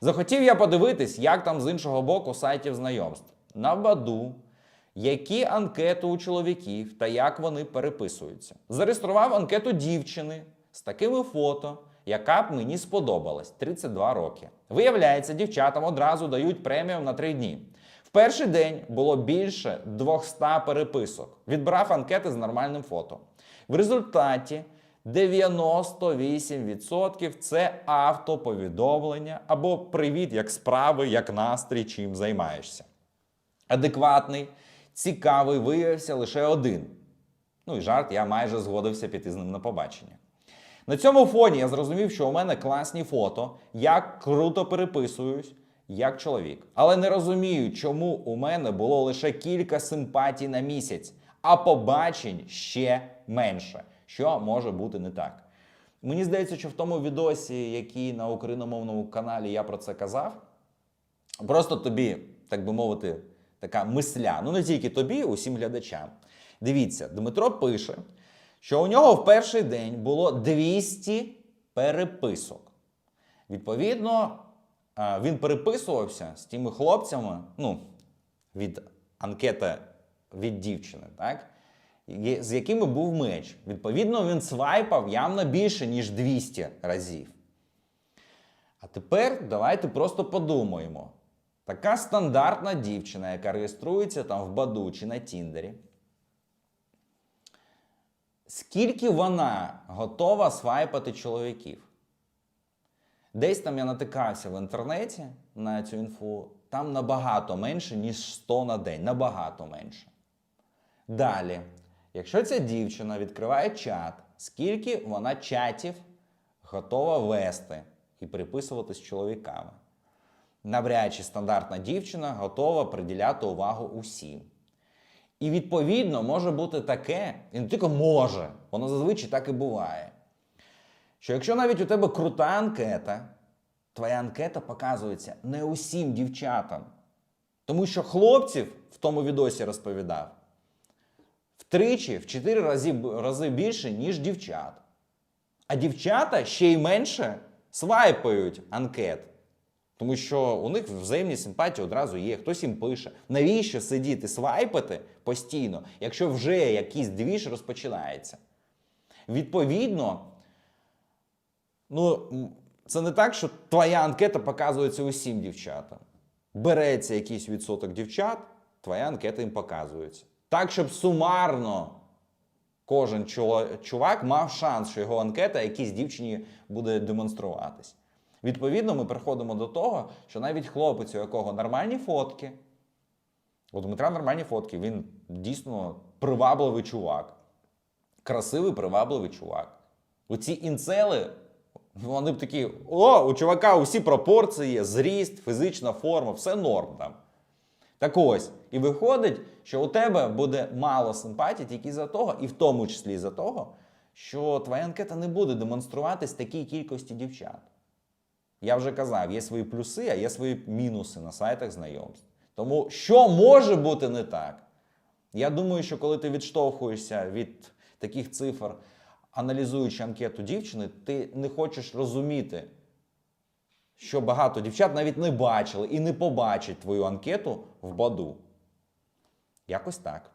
Захотів я подивитись, як там з іншого боку сайтів знайомств. На Баду, які анкети у чоловіків та як вони переписуються. Зареєстрував анкету дівчини з такими фото, яка б мені сподобалась 32 роки. Виявляється, дівчатам одразу дають преміум на 3 дні. В перший день було більше 200 переписок. Відбрав анкети з нормальним фото. В результаті 98% це автоповідомлення або привіт, як справи, як настрій, чим займаєшся. Адекватний, цікавий виявився лише один. Ну і жарт, я майже згодився піти з ним на побачення. На цьому фоні я зрозумів, що у мене класні фото, як круто переписуюсь, як чоловік. Але не розумію, чому у мене було лише кілька симпатій на місяць, а побачень ще менше. Що може бути не так? Мені здається, що в тому відосі, який на україномовному каналі я про це казав, Просто тобі, так би мовити, така мисля. Ну не тільки тобі, усім глядачам. Дивіться, Дмитро пише, що у нього в перший день було 200 переписок. Відповідно, він переписувався з тими хлопцями, ну, від анкети від дівчини, так? З якими був меч. Відповідно, він свайпав явно більше, ніж 200 разів. А тепер давайте просто подумаємо. Така стандартна дівчина, яка реєструється там в Баду чи на Тіндері. Скільки вона готова свайпати чоловіків? Десь там я натикався в інтернеті на цю інфу, там набагато менше, ніж 100 на день. Набагато менше. Далі, якщо ця дівчина відкриває чат, скільки вона чатів готова вести і переписувати з чоловіками? Навряд чи стандартна дівчина готова приділяти увагу усім. І відповідно може бути таке, і не тільки може, воно зазвичай так і буває. Що якщо навіть у тебе крута анкета, твоя анкета показується не усім дівчатам. Тому що хлопців в тому відосі розповідав втричі, в чотири рази, рази більше, ніж дівчат. А дівчата ще й менше свайпають анкет. Тому що у них взаємні симпатії одразу є. Хтось їм пише. Навіщо сидіти свайпати постійно, якщо вже якийсь двіж розпочинається? Відповідно, ну, це не так, що твоя анкета показується усім дівчатам. Береться якийсь відсоток дівчат, твоя анкета їм показується. Так, щоб сумарно кожен чувак мав шанс, що його анкета якійсь дівчині буде демонструватись. Відповідно, ми приходимо до того, що навіть хлопець, у якого нормальні фотки, у Дмитра нормальні фотки, він дійсно привабливий чувак. Красивий, привабливий чувак. Оці інцели, вони б такі: о, у чувака усі пропорції, зріст, фізична форма, все норм там. Так ось, і виходить, що у тебе буде мало симпатій тільки за того, і в тому числі за того, що твоя анкета не буде демонструватись такій кількості дівчат. Я вже казав, є свої плюси, а є свої мінуси на сайтах знайомств. Тому що може бути не так? Я думаю, що коли ти відштовхуєшся від таких цифр, аналізуючи анкету дівчини, ти не хочеш розуміти, що багато дівчат навіть не бачили і не побачать твою анкету в баду. Якось так.